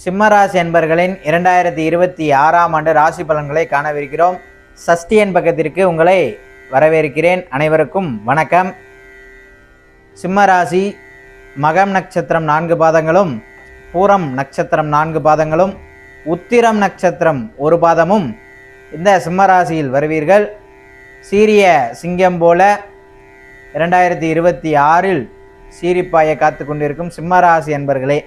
சிம்மராசி என்பர்களின் இரண்டாயிரத்தி இருபத்தி ஆறாம் ஆண்டு ராசி பலன்களை காணவிருக்கிறோம். சஷ்டி என் பக்கத்திற்கு உங்களை வரவேற்கிறேன். அனைவருக்கும் வணக்கம். சிம்மராசி மகம் நட்சத்திரம் நான்கு பாதங்களும் பூரம் நட்சத்திரம் நான்கு பாதங்களும் உத்திரம் நட்சத்திரம் ஒரு பாதமும் இந்த சிம்மராசியில் வருவீர்கள். சீரிய சிங்கம் போல இரண்டாயிரத்தி இருபத்தி ஆறில் சீரிப்பாயை காத்து கொண்டிருக்கும் சிம்மராசி என்பர்களே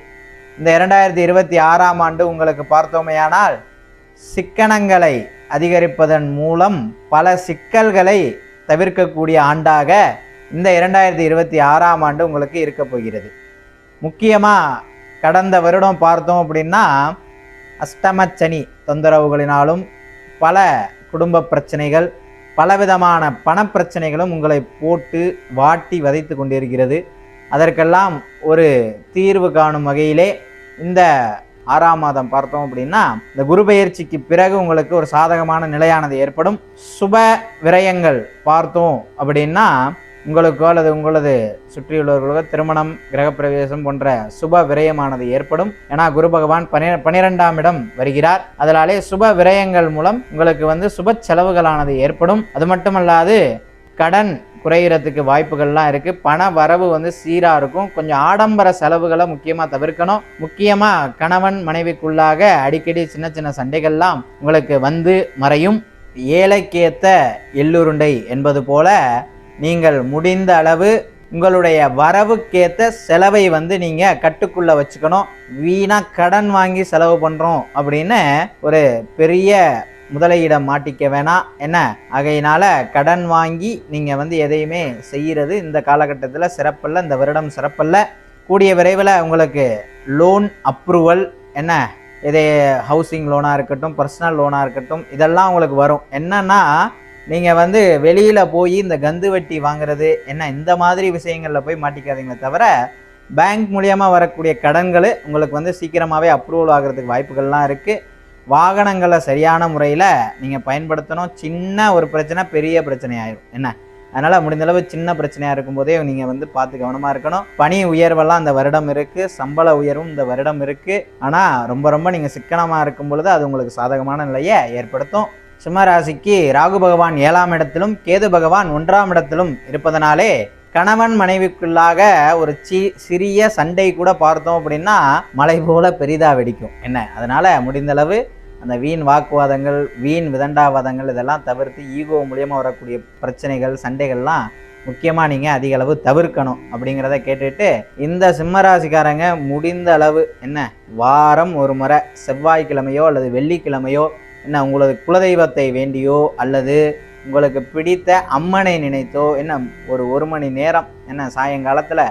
இந்த இரண்டாயிரத்தி இருபத்தி ஆறாம் ஆண்டு உங்களுக்கு பார்த்தோமேயானால் சிக்கனங்களை அதிகரிப்பதன் மூலம் பல சிக்கல்களை தவிர்க்கக்கூடிய ஆண்டாக இந்த இரண்டாயிரத்தி இருபத்தி ஆறாம் ஆண்டு உங்களுக்கு இருக்க போகிறது. முக்கியமாக கடந்த வருடம் பார்த்தோம் அப்படின்னா அஷ்டமச்சனி தொந்தரவுகளினாலும் பல குடும்ப பிரச்சனைகள் பலவிதமான பணப்பிரச்சனைகளும் உங்களை போட்டு வாட்டி வதைத்து கொண்டிருக்கிறது. அதற்கெல்லாம் ஒரு தீர்வு காணும் வகையிலே இந்த ஆறாம் மாதம் பார்த்தோம் அப்படின்னா இந்த குரு பயிற்சிக்கு பிறகு உங்களுக்கு ஒரு சாதகமான நிலையானது ஏற்படும். சுப விரயங்கள் பார்த்தோம் அப்படின்னா உங்களுக்கோ அல்லது உங்களது சுற்றியுள்ளவர்களோ திருமணம் கிரகப்பிரவேசம் போன்ற சுப விரயமானது ஏற்படும். ஏன்னா குரு பகவான் பனி பனிரெண்டாம் இடம் வருகிறார். அதனாலே சுப விரயங்கள் மூலம் உங்களுக்கு வந்து சுப செலவுகளானது ஏற்படும். அது மட்டுமல்லாது கடன் குறையிறதுக்கு வாய்ப்புகள்லாம் இருக்குது பண வரவு வந்து சீராக இருக்கும். கொஞ்சம் ஆடம்பர செலவுகளை முக்கியமாக தவிர்க்கணும். முக்கியமாக கணவன் மனைவிக்குள்ளாக அடிக்கடி சின்ன சின்ன சண்டைகள்லாம் உங்களுக்கு வந்து மறையும். ஏழைக்கேத்த எள்ளுருண்டை என்பது போல நீங்கள் முடிந்த அளவு உங்களுடைய வரவுக்கேற்ற செலவை வந்து நீங்கள் கட்டுக்குள்ளே வச்சுக்கணும். வீணாக கடன் வாங்கி செலவு பண்ணுறோம் அப்படின்னு ஒரு பெரிய முதலையிடம் மாட்டிக்க வேணாம் என்ன? ஆகையினால கடன் வாங்கி நீங்கள் வந்து எதையுமே செய்கிறது இந்த காலகட்டத்தில் சிறப்பல்ல இந்த வருடம் சிறப்பல்ல. கூடிய விரைவில் உங்களுக்கு லோன் அப்ரூவல் என்ன? இதே ஹவுசிங் லோனாக இருக்கட்டும் பர்சனல் லோனாக இருக்கட்டும் இதெல்லாம் உங்களுக்கு வரும். என்னன்னா நீங்கள் வந்து வெளியில் போய் இந்த கந்து வட்டி வாங்குறது என்ன? இந்த மாதிரி விஷயங்களில் போய் மாட்டிக்காதீங்களே தவிர பேங்க் மூலியமாக வரக்கூடிய கடன்கள் உங்களுக்கு வந்து சீக்கிரமாகவே அப்ரூவல் ஆகிறதுக்கு வாய்ப்புகள்லாம் இருக்குது வாகனங்களை சரியான முறையில் நீங்கள் பயன்படுத்தணும். சின்ன ஒரு பிரச்சனை பெரிய பிரச்சனை ஆயிரும் என்ன? அதனால் முடிந்தளவு சின்ன பிரச்சனையாக இருக்கும்போதே நீங்கள் வந்து பார்த்து கவனமாக இருக்கணும். பணி உயர்வெல்லாம் இந்த வருடம் இருக்குது சம்பள உயர்வும் இந்த வருடம் இருக்குது ஆனால் ரொம்ப ரொம்ப நீங்கள் சிக்கனமாக இருக்கும் பொழுது அது உங்களுக்கு சாதகமான நிலையை ஏற்படுத்தும். சிம்மராசிக்கு ராகு பகவான் ஏழாம் இடத்திலும் கேது பகவான் ஒன்றாம் இடத்திலும் இருப்பதனாலே கணவன் மனைவிக்குள்ளாக ஒரு சி சிறிய சண்டை கூட பார்த்தோம் அப்படின்னா மலை போல பெரிதாக வெடிக்கும். என்ன? அதனால் முடிந்தளவு அந்த வீண் வாக்குவாதங்கள் வீண் விதண்டாவாதங்கள் இதெல்லாம் தவிர்த்து ஈகோ மூலியமாக வரக்கூடிய பிரச்சனைகள் சண்டைகள்லாம் முக்கியமாக நீங்கள் அதிக அளவு தவிர்க்கணும் அப்படிங்கிறத கேட்டுட்டு இந்த சிம்மராசிக்காரங்க முடிந்த அளவு என்ன? வாரம் ஒரு முறை செவ்வாய்க்கிழமையோ அல்லது வெள்ளிக்கிழமையோ என்ன உங்களது குலதெய்வத்தை வேண்டியோ அல்லது உங்களுக்கு பிடித்த அம்மனை நினைத்தோ என்ன ஒரு ஒரு மணி நேரம் என்ன சாயங்காலத்தில்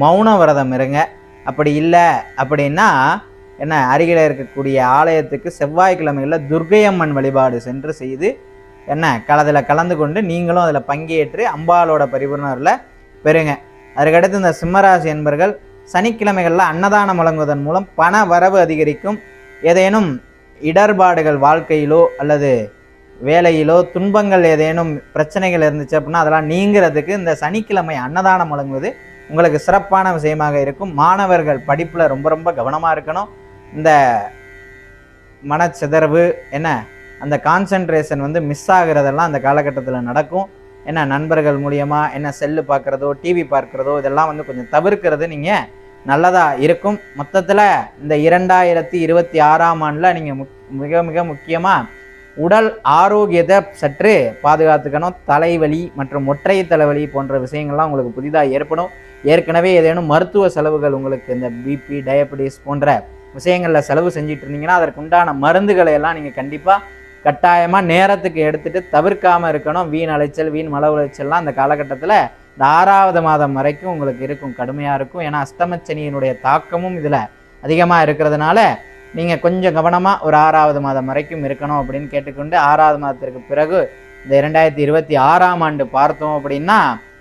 மௌன விரதம் இருங்க. அப்படி இல்லை அப்படின்னா என்ன அருகில் இருக்கக்கூடிய ஆலயத்துக்கு செவ்வாய்க்கிழமையில் துர்கையம்மன் வழிபாடு சென்று செய்து என்ன கலதில் கலந்து கொண்டு நீங்களும் அதில் பங்கேற்று அம்பாலோட பரிபூர்ணரில் பெறுங்க. அதுக்கடுத்து இந்த சிம்மராசி என்பர்கள் சனிக்கிழமைகளில் அன்னதானம் வழங்குவதன் மூலம் பண வரவு அதிகரிக்கும். ஏதேனும் இடர்பாடுகள் வாழ்க்கையிலோ அல்லது வேலையிலோ துன்பங்கள் ஏதேனும் பிரச்சனைகள் இருந்துச்சு அப்படின்னா அதெல்லாம் நீங்கிறதுக்கு இந்த சனிக்கிழமை அன்னதானம் வழங்குவது உங்களுக்கு சிறப்பான விஷயமாக இருக்கும். மாணவர்கள் படிப்பில் ரொம்ப ரொம்ப கவனமாக இருக்கணும். இந்த மனச்சிதறவு என்ன? அந்த கான்சன்ட்ரேஷன் வந்து மிஸ் ஆகிறதெல்லாம் அந்த காலகட்டத்தில் நடக்கும். என்ன நண்பர்கள் மூலியமாக என்ன செல்லு பார்க்குறதோ டிவி பார்க்குறதோ இதெல்லாம் வந்து கொஞ்சம் தவிர்க்கிறது நீங்கள் நல்லதாக இருக்கும். மொத்தத்தில் இந்த இரண்டாயிரத்தி இருபத்தி ஆறாம் ஆண்டில் நீங்கள் முக் மிக மிக முக்கியமாக உடல் ஆரோக்கியத்தை சற்று பாதுகாத்துக்கணும். தலைவலி மற்றும் ஒற்றை தலைவலி போன்ற விஷயங்கள்லாம் உங்களுக்கு புதிதாக ஏற்படும். ஏற்கனவே ஏதேனும் மருத்துவ செலவுகள் உங்களுக்கு இந்த பிபி டயபெட்டிஸ் போன்ற விஷயங்களில் செலவு செஞ்சுட்டு இருந்தீங்கன்னா அதற்கு உண்டான மருந்துகளை எல்லாம் நீங்கள் கண்டிப்பாக கட்டாயமாக நேரத்துக்கு எடுத்துகிட்டு தவிர்க்காமல் இருக்கணும். வீண் அலைச்சல் வீண் மல உளைச்சல்லாம் அந்த காலகட்டத்தில் இந்த ஆறாவது மாதம் வரைக்கும் உங்களுக்கு இருக்கும். கடுமையாக இருக்கும். ஏன்னா அஷ்டமச்சனியினுடைய தாக்கமும் இதில் அதிகமாக இருக்கிறதுனால நீங்கள் கொஞ்சம் கவனமாக ஒரு ஆறாவது மாதம் வரைக்கும் இருக்கணும் அப்படின்னு கேட்டுக்கொண்டு ஆறாவது மாதத்திற்கு பிறகு இந்த இரண்டாயிரத்தி இருபத்தி ஆறாம் ஆண்டு பார்த்தோம் அப்படின்னா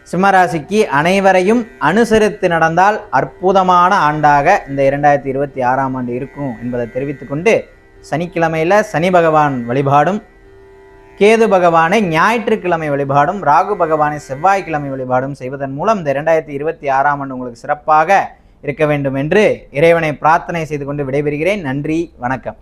சிம்மராசிக்கு அனைவரையும் அனுசரித்து நடந்தால் அற்புதமான ஆண்டாக இந்த இரண்டாயிரத்தி இருபத்தி ஆறாம் ஆண்டு இருக்கும் என்பதை தெரிவித்துக்கொண்டு சனிக்கிழமையில் சனி பகவான் வழிபாடும் கேது பகவானை ஞாயிற்றுக்கிழமை வழிபாடும் ராகு பகவானை செவ்வாய்க்கிழமை வழிபாடும் செய்வதன் மூலம் இந்த இரண்டாயிரத்தி இருபத்தி ஆறாம் ஆண்டு உங்களுக்கு சிறப்பாக இருக்க வேண்டும் என்று இறைவனை பிரார்த்தனை செய்து கொண்டு விடைபெறுகிறேன். நன்றி வணக்கம்.